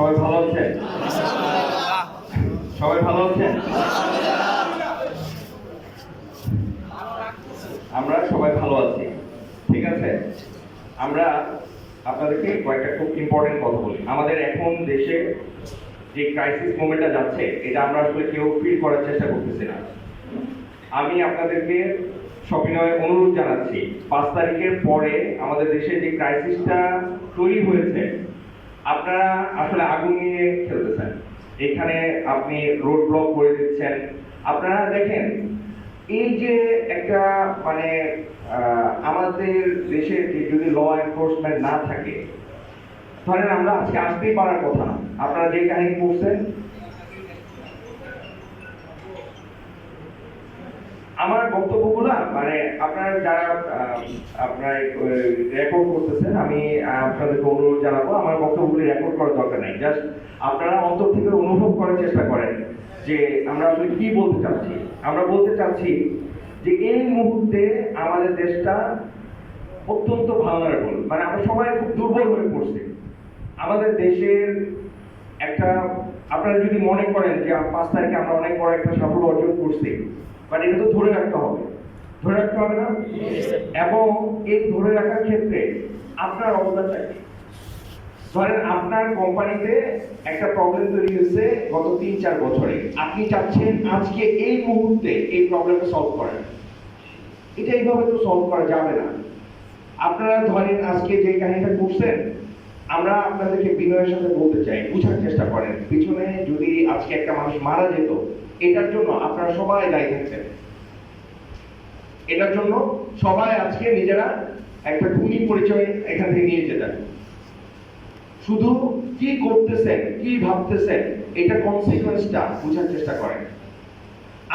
সবাই ভালো আছেন? সবাই ভালো আছেন? আমরা সবাই ভালো আছি, ঠিক আছে? আমরা আপনাদেরকে কয়েকটা খুব ইম্পর্টেন্ট কথা বলি। আমাদের এখন দেশে যে ক্রাইসিস মোমেন্টটা যাচ্ছে, এটা আমরা আসলে কেউ ফিল করার চেষ্টা করতেছি না। আমি আপনাদেরকে সবিনয়ে অনুরোধ জানাচ্ছি, পাঁচ তারিখের পরে আমাদের দেশে যে ক্রাইসিসটা তৈরি হয়েছে আপনারা আসলে আগুন নিয়ে খেলতেছেন। এখানে আপনি রোড ব্লক করে দিচ্ছেন। আপনারা দেখেন, এই যে একটা মানে আমাদের দেশে যদি ল এনফোর্সমেন্ট না থাকে, ধরেন আমরা আজকে আসতেই পারার কথা আপনারা যে কাহিনী করছেন বক্তব্যগুলো মানে আপনারা যারা আপনারা রেকর্ড করতেছেন, আমি আপনাদেরকে অনুরোধ জানাব, আমার বক্তব্যগুলি রেকর্ড করার দরকার নাই। জাস্ট আপনারা অন্তর থেকে অনুভব করার চেষ্টা করেন যে আমরা আসলে কি বলতে চাচ্ছি। আমরা বলতে চাচ্ছি যে এই মুহূর্তে আমাদের দেশটা অত্যন্ত ভালনারেবল মানে আমরা সবাই খুব দুর্বল হয়ে পড়ছে। আমাদের দেশের একটা, আপনারা যদি মনে করেন যে পাঁচ তারিখে আমরা অনেক বড় একটা সাফল্য অর্জন করছি বাট এটা তো ধরে রাখতে হবে। ধরে রাখতে হবে না? এবং এই ধরে রাখার ক্ষেত্রে আপনার অবদানটা কি ধরেন আপনার কোম্পানিতে একটা প্রবলেম তৈরি হয়েছে গত তিন চার বছরে। আপনি চাচ্ছেন আজকে এই মুহূর্তে এই প্রবলেমটা সলভ করেন এটা এইভাবে তো সলভ করা যাবে না। আপনারা ধরেন আজকে যে কাহিনীটা করছেন আমরা আপনাদেরকে বিনয়ের সাথে বলতে চাই, বুঝার চেষ্টা করেন। পিছনে যদি আজকে একটা মানুষ মারা যেত, এটার জন্য আপনারা সবাই দায়ী থাকতেন। এটার জন্য সবাই আজকে নিজেরা একটা খুনি পরিচয় এখান থেকে নিয়ে যেতেন শুধু কি করতেছেন, কি ভাবতেছেন, এটা কনসিকুয়েন্সটা বুঝার চেষ্টা করেন।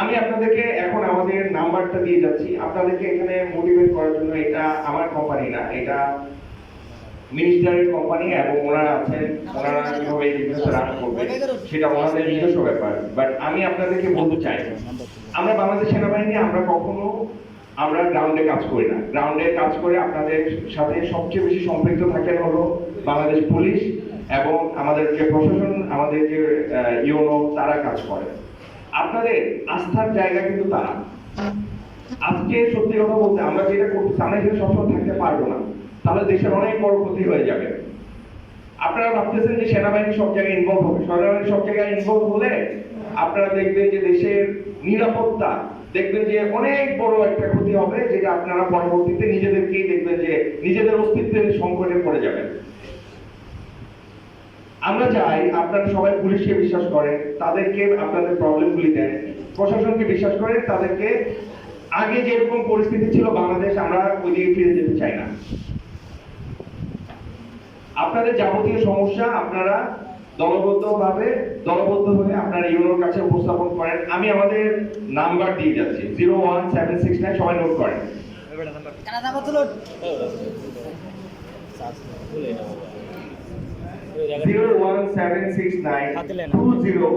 আমি আপনাদেরকে এখন আমাদের নাম্বারটা দিয়ে যাচ্ছি। আপনাদেরকে এখানে মোটিভেট করার জন্য এটা আমার কোম্পানি না, এটা মিনিস্টারের কোম্পানি এবং ওনারা আছেন, ওনারা কীভাবে এই বিজনেসটা রান করবে, সেটা ওনাদের নিজস্ব ব্যাপার। বাট আমি আপনাদেরকে বলতে চাই, আমরা বাংলাদেশ সেনাবাহিনী, আমরা কখনো আমরা গ্রাউন্ডে কাজ করি না। গ্রাউন্ডে কাজ করে আপনাদের সাথে সবচেয়ে বেশি সম্পৃক্ত থাকেন হলো বাংলাদেশ পুলিশ এবং আমাদের যে প্রশাসন, আমাদের যে ইউনো, তারা কাজ করে। আপনাদের আস্থার জায়গা কিন্তু তারা। আজকে সত্যি কথা বলতে আমরা যেটা করতেছি, আমরা এখানে সবসময় থাকতে পারব না। তাহলে দেশের অনেক বড় ক্ষতি হয়ে যাবে। আপনারা ভাবতেছেন যে সেনাবাহিনী সব জায়গায় ইনভলভ হবে। সেনাবাহিনী সব জায়গায় ইনভলভ হলে আপনারা দেখবেন যে দেশের নিরাপত্তা, দেখবেন যে অনেক বড় একটা ক্ষতি হবে যেটা আপনারা পরবর্তীতে নিজেদেরকেই দেখবেন যে নিজেদের অস্তিত্বের সংকটে পড়ে যাবেন। আমরা চাই আপনারা সবাই পুলিশকে বিশ্বাস করেন, তাদেরকে আপনাদের প্রবলেমগুলি দেন। প্রশাসনকে বিশ্বাস করেন, তাদেরকে আগে যেরকম পরিস্থিতি ছিল বাংলাদেশ, আমরা ওই দিকে ফিরে যেতে চাই না। আপনাদের যাবতীয় সমস্যা আপনারা দলবদ্ধভাবে দলবদ্ধ হয়ে আপনারা ইউনোর কাছে উপস্থাপন করেন। আমি আমাদের নাম্বার দিয়ে যাচ্ছি। Zero one seven six nine সবাই নোট করেন। Zero one seven six nine two zero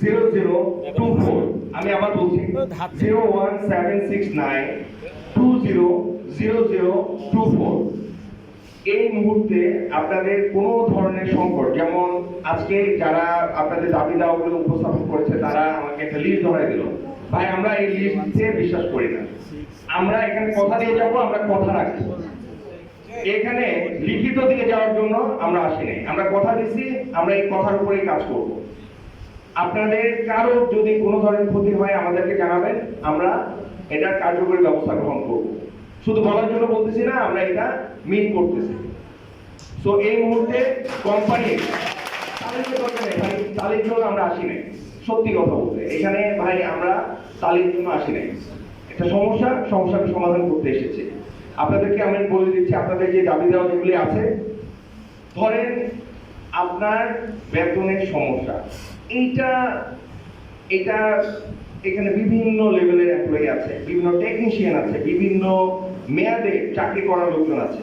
zero zero two four. আমি আবার বলছি zero one seven six nine two zero zero zero two four. এই মুহূর্তে আপনাদের কোনো ধরনের সংকট, যেমন আজকে যারা আপনাদের দাবি দাওয়াগুলো উপস্থাপন করেছে, তারা আমাকে একটা লিস্ট ধরাই দিল। ভাই, আমরা এই লিস্টে বিশ্বাস করি না। আমরা এখানে কথা দিয়ে যাব, আমরা কথা রাখি এখানে লিখিত দিয়ে যাওয়ার জন্য আমরা আসিনি। আমরা কথা দিচ্ছি আমরা এই কথার উপরেই কাজ করব। আপনাদের কারও যদি কোনো ধরনের ক্ষতি হয়, আমাদেরকে জানাবেন। আমরা এটার কার্যকরী ব্যবস্থা গ্রহণ করব। শুধু বলার জন্য বলতেছি না, আমরা এটা মিট করতেছি। তো এই মুহূর্তে কোম্পানি তালির দরকার নেই তালির জন্য আমরা আসি নাই। সত্যি কথা বলতে, এখানে ভাই, আমরা তালির জন্য আসি নাই। একটা সমস্যা সমস্যাকে সমাধান করতে এসেছি। আপনাদেরকে আমি বলে দিচ্ছি, আপনাদের যে দাবি দেওয়া যেগুলি আছে, ধরেন আপনার বেতনের সমস্যা। এইটা, এটা এখানে বিভিন্ন লেভেলের এমপ্লয়ি আছে, বিভিন্ন টেকনিশিয়ান আছে, বিভিন্ন মেয়াদে চাকরি করার লোকজন আছে।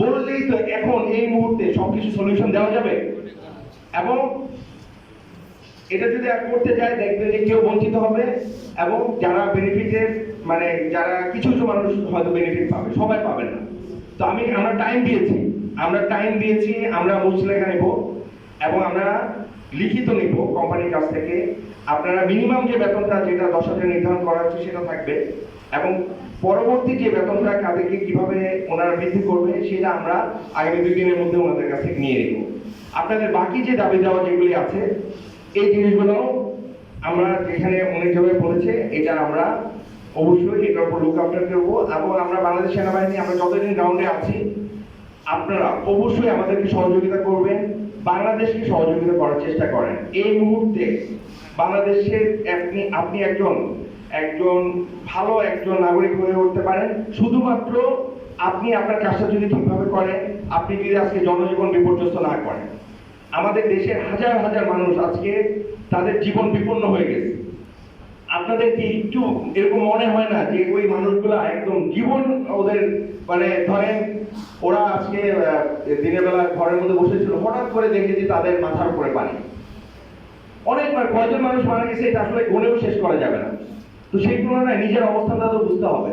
বললেই তো এখন এই মুহূর্তে সবকিছু সলিউশন দেওয়া যাবে? এবং এটা যদি করতে যায়, দেখবে যে কেউ বঞ্চিত হবে এবং যারা বেনিফিটের মানে যারা কিছু কিছু মানুষ হয়তো বেনিফিট পাবে, সবাই পাবে না। তো আমি, আমরা টাইম দিয়েছি। আমরা টাইম দিয়েছি, আমরা মুসলেখা নেব এবং আমরা লিখিত নিব কোম্পানির কাছ থেকে। আপনারা মিনিমাম যে বেতনটা যেটা দশ হাজার নির্ধারণ করা হচ্ছে সেটা থাকবে। এবং পরবর্তী যে বেতনটা কাদেরকে কীভাবে ওনারা বৃদ্ধি করবে সেটা আমরা আগামী দুই দিনের মধ্যে ওনাদের কাছ থেকে নিয়ে নিব। আপনাদের বাকি যে দাবি দেওয়া যেগুলি আছে, এই জিনিসগুলো আমরা যেখানে অনেক জায়গায় বলেছে, এটা আমরা অবশ্যই এটার উপর লুক আউট করব। এবং আমরা বাংলাদেশ সেনাবাহিনী, আমরা যতদিন গ্রাউন্ডে আছি, আপনারা অবশ্যই আমাদেরকে সহযোগিতা করবেন। বাংলাদেশকে সহযোগিতা করার চেষ্টা করেন। এই মুহূর্তে বাংলাদেশের আপনি আপনি একজন একজন ভালো একজন নাগরিক হয়ে উঠতে পারেন। শুধুমাত্র আপনি আপনার কাজটা যদি ঠিকভাবে করেন, আপনি যদি আজকে জনজীবন বিপর্যস্ত না করেন। আমাদের দেশের হাজার হাজার মানুষ আজকে তাদের জীবন বিপন্ন হয়ে গেছে। আপনাদের কি একটু এরকম মনে হয় না যে ওই মানুষগুলা একদম জীবন ওদের মানে ধরেন ওরা আজকে দিনের বেলা ঘরের মধ্যে বসেছিল, হঠাৎ করে দেখে যে তাদের মাথার উপরে পানি। অনেকবার কয়জন মানুষ মারা গেছে, এটা আসলে গুণেও শেষ করা যাবে না। তো সেই তুলনায় নিজের অবস্থানটা তো বুঝতে হবে।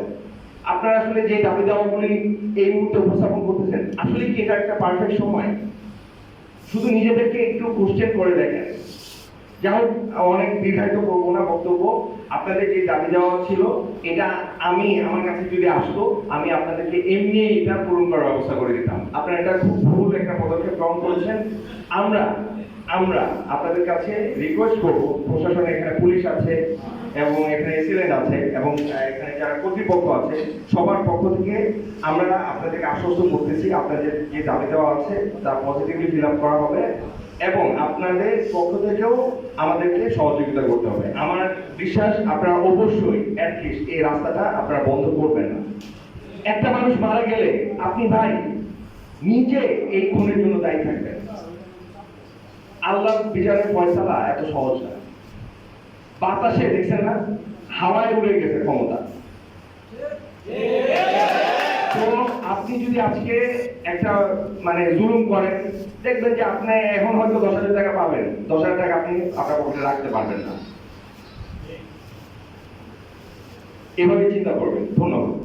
আপনারা আসলে যে দাবি দাওয়াগুলি এই মুহূর্তে উপস্থাপন করতেছেন, আসলে কি এটা একটা পারফেক্ট সময়? শুধু নিজেদেরকে একটু কোশ্চেন করে দেখেন। যাই হোক, অনেক দীর্ঘায়িত করব না বক্তব্য। আপনাদের যে দাবি দেওয়া ছিল, এটা আমি আমার কাছে যদি আসতো, আমি আপনাদেরকে এমনি এটা পূরণ করার ব্যবস্থা করে দিতাম। আপনারা এটা খুব ভুল একটা পদক্ষেপ গ্রহণ করেছেন। আমরা আমরা আপনাদের কাছে রিকোয়েস্ট করব, প্রশাসন এখানে পুলিশ আছে এবং এখানে এসিলেন্ট আছে এবং এখানে যারা কর্তৃপক্ষ আছে, সবার পক্ষ থেকে আমরা আপনাদেরকে আশ্বস্ত করতেছি। আপনাদের যে দাবি দেওয়া আছে, তা পজিটিভলি ফিল আপ করা হবে। এবং আপনাদের পক্ষ থেকেও আমাদেরকে সহযোগিতা করতে হবে। আমার বিশ্বাস আপনারা অবশ্যই অ্যাটলিস্ট এই রাস্তাটা আপনারা বন্ধ করবেন না। একটা মানুষ মারা গেলে আপনি ভাই নিজে এই খুনের জন্য দায়ী থাকবেন। আল্লাহ বিচারের ফয়সালা এত সহজ না। বাতাসে, দেখছেন না? হাওয়ায় উড়ে গেছে ক্ষমতা। তো আপনি যদি আজকে একটা মানে জুলুম করেন, দেখবেন যে আপনি এখন হয়তো দশ হাজার টাকা পাবেন। দশ হাজার টাকা আপনি আপনার পক্ষে রাখতে পারবেন না। এভাবে চিন্তা করবেন। ধন্যবাদ।